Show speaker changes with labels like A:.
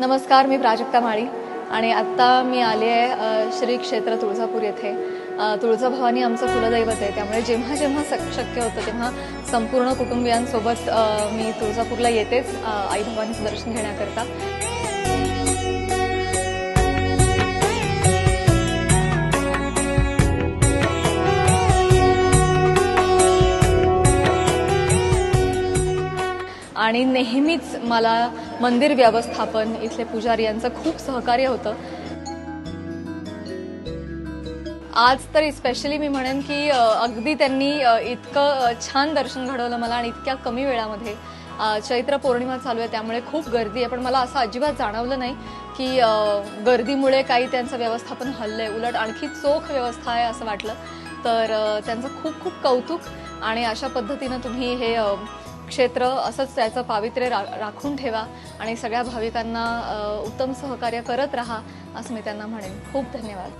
A: नमस्कार मी प्राजक्ता माळी आणि आत्ता मी आले आहे श्री क्षेत्र तुळजापूर येथे. तुळजाभवानी आमचं कुलदैवत आहे. त्यामुळे जेव्हा जेव्हा शक्य होतं तेव्हा संपूर्ण कुटुंबियांसोबत मी तुळजापूरला येतेच आई भवानीचं दर्शन घेण्याकरता. आणि नेहमीच मला मंदिर व्यवस्थापन इथले पुजारी यांचं खूप सहकार्य होतं. आज तर स्पेशली मी म्हणेन की अगदी त्यांनी इतकं छान दर्शन घडवलं मला आणि इतक्या कमी वेळामध्ये. चैत्र पौर्णिमा चालू आहे त्यामुळे खूप गर्दी आहे पण मला असं अजिबात जाणवलं नाही की गर्दीमुळे काही त्यांचं व्यवस्थापन हल्लंय. उलट आणखी चोख व्यवस्था आहे असं वाटलं. तर त्यांचं खूप खूप कौतुक आणि अशा पद्धतीनं तुम्ही हे क्षेत्र असंच त्याचं पावित्र्य रा राखून ठेवा आणि सगळ्या भाविकांना उत्तम सहकार्य करत राहा असं मी त्यांना म्हणेन. खूप धन्यवाद.